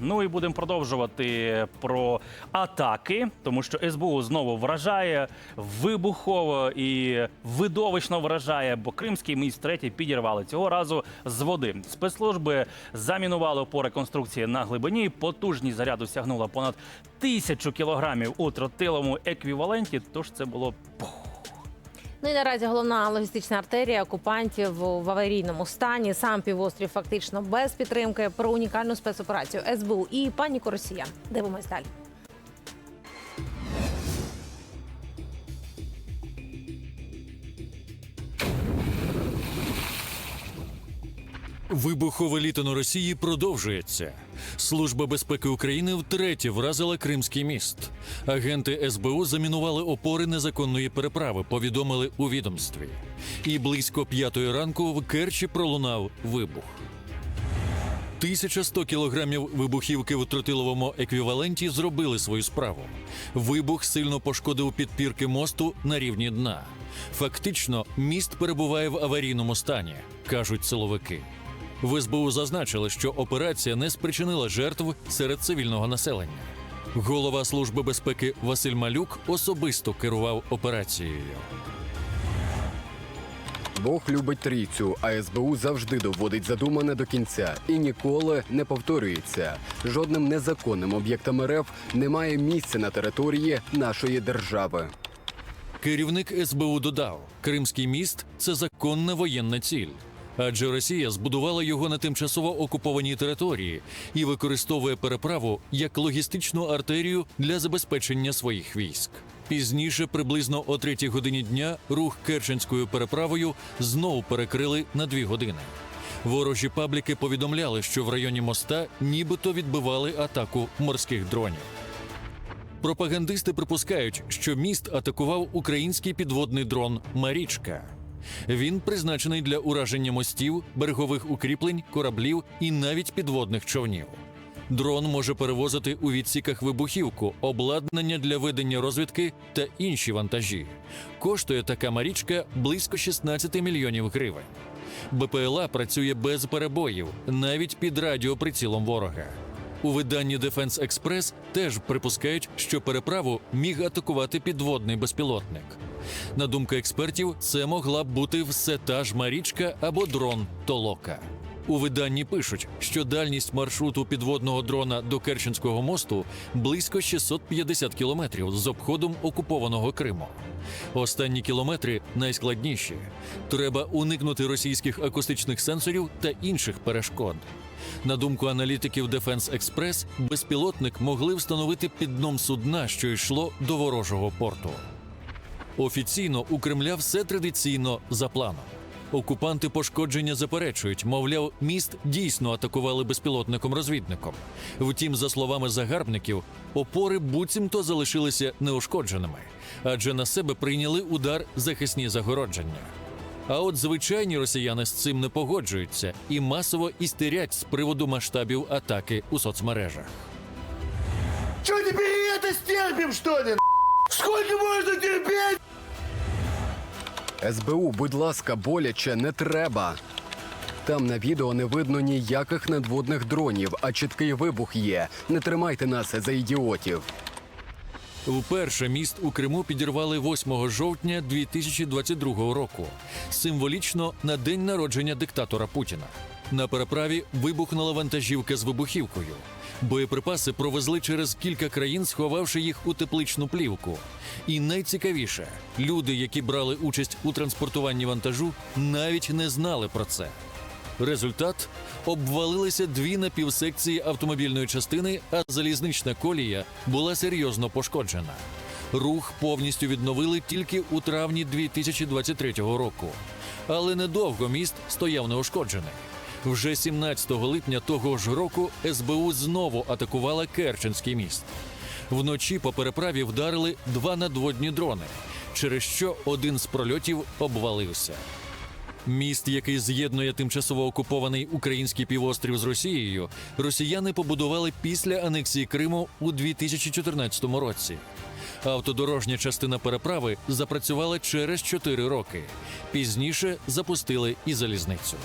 Ну і будемо продовжувати про атаки, тому що СБУ знову вражає вибухово і видовищно вражає, бо Кримський міст третій підірвали цього разу з води. Спецслужби замінували опори конструкції на глибині. Потужність заряду сягнула понад тисячу кілограмів у тротиловому еквіваленті. Тож це було Ну і наразі головна логістична артерія окупантів в аварійному стані. Сам півострів фактично без підтримки. Про унікальну спецоперацію СБУ і паніку росіян. Дивимось далі. Вибухове літо на Росії продовжується. Служба безпеки України втретє вразила Кримський міст. Агенти СБУ замінували опори незаконної переправи, повідомили у відомстві. І близько п'ятої ранку в Керчі пролунав вибух. 1100 кілограмів вибухівки в тротиловому еквіваленті зробили свою справу. Вибух сильно пошкодив підпірки мосту на рівні дна. Фактично, міст перебуває в аварійному стані, кажуть силовики. В СБУ зазначили, що операція не спричинила жертв серед цивільного населення. Голова Служби безпеки Василь Малюк особисто керував операцією. Бог любить трійцю, а СБУ завжди доводить задумане до кінця і ніколи не повторюється. Жодним незаконним об'єктам РФ немає місця на території нашої держави. Керівник СБУ додав: Кримський міст це законна воєнна ціль. Адже Росія збудувала його на тимчасово окупованій території і використовує переправу як логістичну артерію для забезпечення своїх військ. Пізніше, приблизно о третій годині дня, рух Керченською переправою знову перекрили на дві години. Ворожі пабліки повідомляли, що в районі моста нібито відбивали атаку морських дронів. Пропагандисти припускають, що міст атакував український підводний дрон Марічка. Він призначений для ураження мостів, берегових укріплень, кораблів і навіть підводних човнів. Дрон може перевозити у відсіках вибухівку, обладнання для ведення розвідки та інші вантажі. Коштує така марічка близько 16 мільйонів гривень. БПЛА працює без перебоїв, навіть під радіоприцілом ворога. У виданні Defense Express теж припускають, що переправу міг атакувати підводний безпілотник. На думку експертів, це могла б бути все та ж марічка або дрон Толока. У виданні пишуть, що дальність маршруту підводного дрона до Керченського мосту близько 650 кілометрів з обходом окупованого Криму. Останні кілометри найскладніші. Треба уникнути російських акустичних сенсорів та інших перешкод. На думку аналітиків Defense Express, безпілотник могли встановити під дном судна, що йшло до ворожого порту. Офіційно у Кремля все традиційно за планом. Окупанти пошкодження заперечують, мовляв, міст дійсно атакували безпілотником-розвідником. Втім, за словами загарбників, опори буцімто залишилися неушкодженими, адже на себе прийняли удар захисні загородження. А от звичайні росіяни з цим не погоджуються і масово істерять з приводу масштабів атаки у соцмережах. Что теперь и это стерпим, что ли? Сколько можно терпеть? СБУ, будь ласка, боляче не треба. Там на відео не видно ніяких надводних дронів, а чіткий вибух є. Не тримайте нас за ідіотів. Вперше міст у Криму підірвали 8 жовтня 2022 року, символічно на день народження диктатора Путіна. На переправі вибухнула вантажівка з вибухівкою. Боєприпаси провезли через кілька країн, сховавши їх у тепличну плівку. І найцікавіше, люди, які брали участь у транспортуванні вантажу, навіть не знали про це. Результат обвалилися дві напівсекції автомобільної частини, а залізнична колія була серйозно пошкоджена. Рух повністю відновили тільки у травні 2023 року. Але недовго міст стояв неушкоджений. Вже 17 липня того ж року СБУ знову атакувала Керченський міст. Вночі по переправі вдарили два надводні дрони, через що один з прольотів обвалився. Міст, який з'єднує тимчасово окупований український півострів з Росією, росіяни побудували після анексії Криму у 2014 році. Автодорожня частина переправи запрацювала через 4 роки. Пізніше запустили і залізницю.